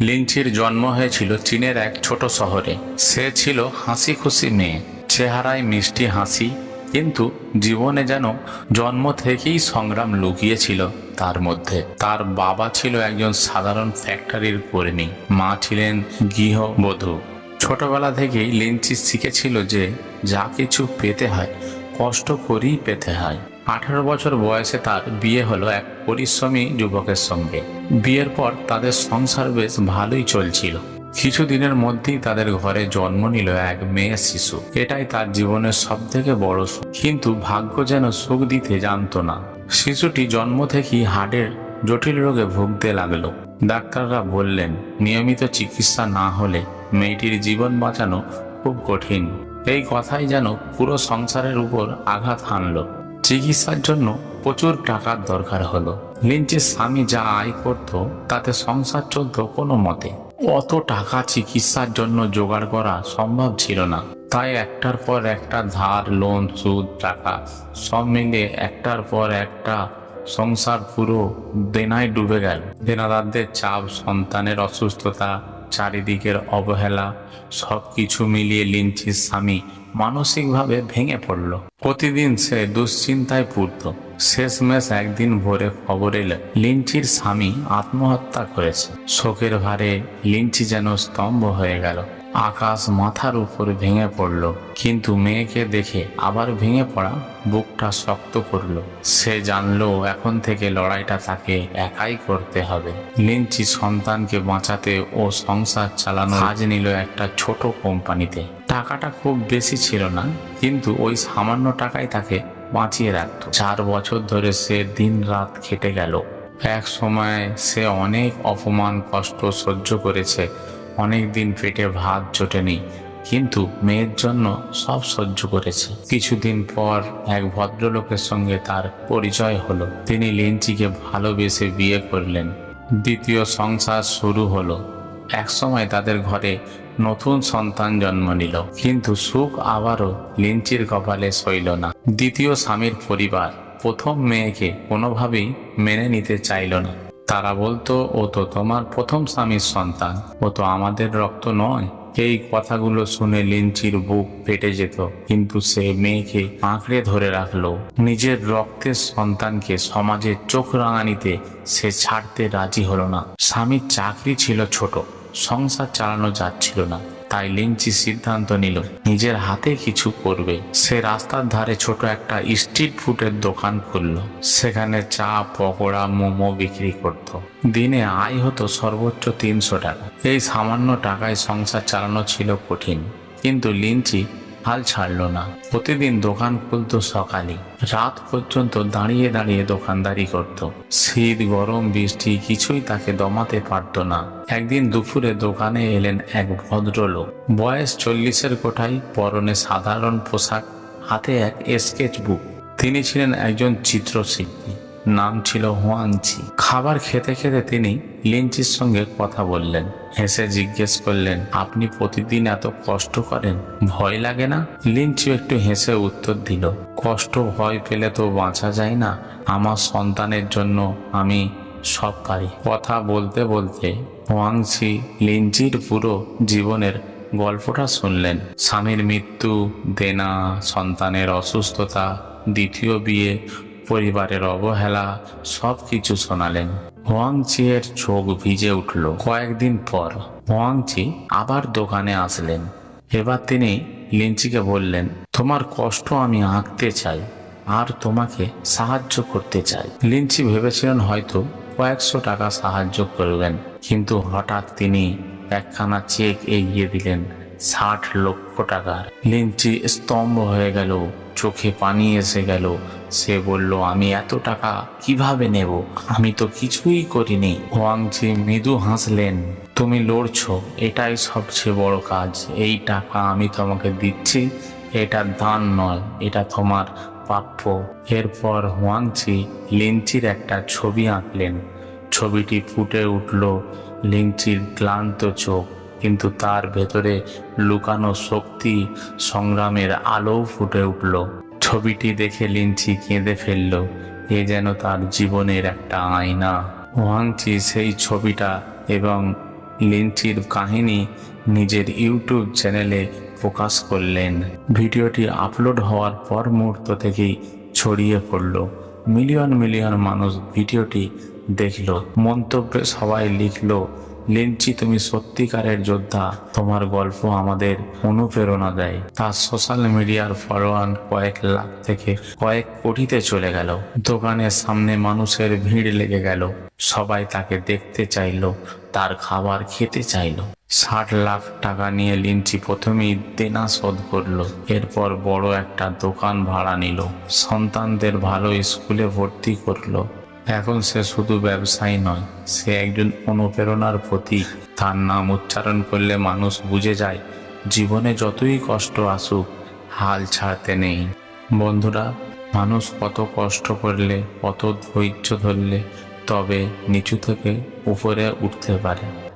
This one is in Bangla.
লিঞ্চির জন্ম হয়েছিল চীনের এক ছোট শহরে। সে ছিল হাসি খুশি মেয়ে। চেহারায় মিষ্টি হাসি, কিন্তু জীবনে যেন জন্ম থেকেই সংগ্রাম লুকিয়েছিল তার মধ্যে। তার বাবা ছিল একজন সাধারণ ফ্যাক্টরির কর্মী। মা ছিলেন গৃহবধূ। ছোটবেলা থেকেই লিঞ্চি শিখেছিল যে যা কিছু পেতে হয়, কষ্ট করেই পেতে হয়। আঠারো বছর বয়সে তার বিয়ে হলো এক পরিশ্রমী যুবকের সঙ্গে। বিয়ের পর তাদের সংসার বেশ ভালোই চলছিল। কিছুদিনের মধ্যেই তাদের ঘরে জন্ম নিল এক মেয়ে শিশু। এটাই তার জীবনের সব থেকে বড় সুখ। কিন্তু ভাগ্য যেন সুখ দিতে জানতো না। শিশুটি জন্ম থেকেই হার্টের জটিল রোগে ভুগতে লাগল। ডাক্তাররা বললেন, নিয়মিত চিকিৎসা না হলে মেয়েটির জীবন বাঁচানো খুব কঠিন। এই কথাই যেন পুরো সংসারের উপর আঘাত হানলো। চিকিৎসার জন্য প্রচুর টাকার দরকার হলো। লিঞ্চের স্বামী যা আয় করত, তাতে সংসার চলতো কোনো মতে। অত টাকা চিকিৎসার জন্য জোগাড় করা সম্ভব ছিল না। তাই একটার পর একটা ধার, লোন, সুদ, টাকা সব মিলিয়ে একটার পর একটা সংসার পুরো দেনায় ডুবে গেল। দেনাদারদের চাপ, সন্তানের অসুস্থতা চারিদিকের অবহেলা সব কিছু মিলিয়ে লিঞ্চির স্বামী মানসিকভাবে ভেঙে পড়ল। প্রতিদিন সে দুশ্চিন্তায় পূর্ত। শেষমেশ একদিন ভোরে খবর এলো লিঞ্চির স্বামী আত্মহত্যা করেছে। শোকের ভারে লিঞ্চি যেন স্তম্ভ হয়ে গেল। আকাশ মাথার উপর ভেঙে পড়ল, কিন্তু মেয়েকে দেখে আবার ভেঙে পড়া বুকটা শক্ত করল। সে জানলো, এখন থেকে লড়াইটা তাকে একাই করতে হবে। লিঞ্চি সন্তানকে বাঁচাতে ও সংসার চালানো কাজ নিল একটা ছোট কোম্পানিতে। টাকাটা খুব বেশি ছিল না, কিন্তু ওই সামান্য টাকায় তাকে বাঁচিয়ে রাখত। চার বছর ধরে সে দিন রাত খেটে গেল। এক সময় সে অনেক অপমান, কষ্ট সহ্য করেছে। অনেক দিন পেটে ভাত জোটেনি, কিন্তু মেয়ের জন্য সব সহ্য করেছে। কিছুদিন পর এক ভদ্রলোকের সঙ্গে তার পরিচয় হলো। তিনি লিঞ্চিকে ভালোবেসে বিয়ে করলেন। দ্বিতীয় সংসার শুরু হলো। একসময় তাদের ঘরে নতুন সন্তান জন্ম নিল, কিন্তু সুখ আবারও লিঞ্চির কপালে সইল না। দ্বিতীয় স্বামীর পরিবার প্রথম মেয়েকে কোনোভাবেই মেনে নিতে চাইল না। তারা বলতো, ও তো তোমার প্রথম স্বামীর সন্তান। ও তো আমাদের রক্ত নয়। এই কথাগুলো শুনে লিঞ্চির বুক ফেটে যেত, কিন্তু সে মেয়েকে আঁকড়ে ধরে রাখল। নিজের রক্তের সন্তানকে সমাজের চোখ রাঙানিতে সে ছাড়তে রাজি হলো না। স্বামীর চাকরি ছিল ছোট, সংসার চালানো যাচ্ছিল না। তাই লিঞ্চি সিদ্ধান্ত নিল, নিজের হাতে কিছু করবে। সে রাস্তার ধারে ছোট একটা স্ট্রিট ফুডের দোকান খুলল। সেখানে চা, পকোড়া, মোমো বিক্রি করত। দিনে আয় হতো সর্বোচ্চ তিনশো টাকা। এই সামান্য টাকায় সংসার চালানো ছিল কঠিন। কিন্তু লিঞ্চি হাল ছাড়লো না। প্রতিদিন দোকান খুলতো সকালে। রাত পর্যন্ত দাঁড়িয়ে দাঁড়িয়ে দোকানদারি করত। শীত, গরম, বৃষ্টি কিছুই তাকে দমাতে পারত না। একদিন দুপুরে দোকানে এলেন এক ভদ্রলোক। বয়স চল্লিশের কোঠায়, পরনে সাধারণ পোশাক, হাতে এক স্কেচ বুক তিনি ছিলেন একজন চিত্রশিল্পী। নাম ছিল হোয়াংচি খাবার খেতে খেতে তিনি লিঞ্চির সঙ্গে কথা বললেন। হেসে জিজ্ঞেস করলেন, আপনি প্রতিদিন এত কষ্ট করেন? ভয় লাগে না? লিঞ্চু একটু হেসে উত্তর দিল, কষ্ট ভয় পেলে তো বাঁচা যায় না। আমার সন্তানের জন্য আমি সব পারি কথা বলতে বলতে হোয়াংচি লিঞ্চির পুরো জীবনের গল্পটা শুনলেন। স্বামীর মৃত্যু, দেনা, সন্তানের অসুস্থতা, দ্বিতীয় বিয়ে পরিবারের অবহেলা সব কিছু শোনালেন। হোয়াংচিয়ের চোখ ভিজে উঠল। কয়েকদিন পর হোয়াংচি আবার দোকানে আসলেন। এবার তিনি লিঞ্চিকে বললেন, তোমার কষ্ট আমি আঁকতে চাই, আর তোমাকে সাহায্য করতে চাই। লিঞ্চি ভেবেছিলেন হয়তো কয়েকশো টাকা সাহায্য করবেন, কিন্তু হঠাৎ তিনি একখানা চেক এগিয়ে দিলেন। ষাট লক্ষ টাকার। লিঞ্চি স্তম্ভ হয়ে গেল, চোখে পানি এসে গেল। সে বলল, আমি এত টাকা কীভাবে নেব? আমি তো কিছুই করিনি। হোয়াংচি মৃদু হাসলেন, তুমি লড়ছ, এটাই সবচেয়ে বড় কাজ। এই টাকা আমি তোমাকে দিচ্ছি, এটা দান নয়, এটা তোমার প্রাপ্য। এরপর হোয়াংচি লিঞ্চির একটা ছবি আঁকলেন। ছবিটি ফুটে উঠল লিঞ্চির ক্লান্ত চোখ। কিন্তু তার ভেতরে লুকানো শক্তি সংগ্রামের আলো ফুটে উঠল। ছবিটি দেখে লিঞ্চি কেঁদে ফেলল, এ যেন তার জীবনের একটা আয়না। ওয়াংচি সেই ছবিটা এবং লিঞ্চির কাহিনী নিজের ইউটিউব চ্যানেলে প্রকাশ করলেন। ভিডিওটি আপলোড হওয়ার পর মুহূর্ত থেকেই ছড়িয়ে পড়ল। মিলিয়ন মিলিয়ন মানুষ ভিডিওটি দেখল, মন্তব্যে সবাই লিখলো লিঞ্চি তুমি সত্যিকারের যোদ্ধা। তোমার গল্প আমাদের অনুপ্রেরণা দেয়। তার সোশ্যাল মিডিয়ার ফলোয়ার কয়েক লাখ থেকে কয়েক কোটিতে চলে গেল। দোকানের সামনে মানুষের ভিড় লেগে গেল। সবাই তাকে দেখতে চাইলো, তার খাবার খেতে চাইলো। ষাট লাখ টাকা নিয়ে লিঞ্চি প্রথমেই দেনা শোধ করল। এরপর বড় একটা দোকান ভাড়া নিল। সন্তানদের ভালো স্কুলে ভর্তি করল। এখন সে শুধু ব্যবসায়ী নয়, সে একজন অনুপ্রেরণার প্রতীক। তার নাম উচ্চারণ করলে মানুষ বুঝে যায়, জীবনে যতই কষ্ট আসুক, হাল ছাড়তে নেই। বন্ধুরা, মানুষ কত কষ্ট করলে, কত ধৈর্য ধরলে, তবে নিচু থেকে উপরে উঠতে পারে।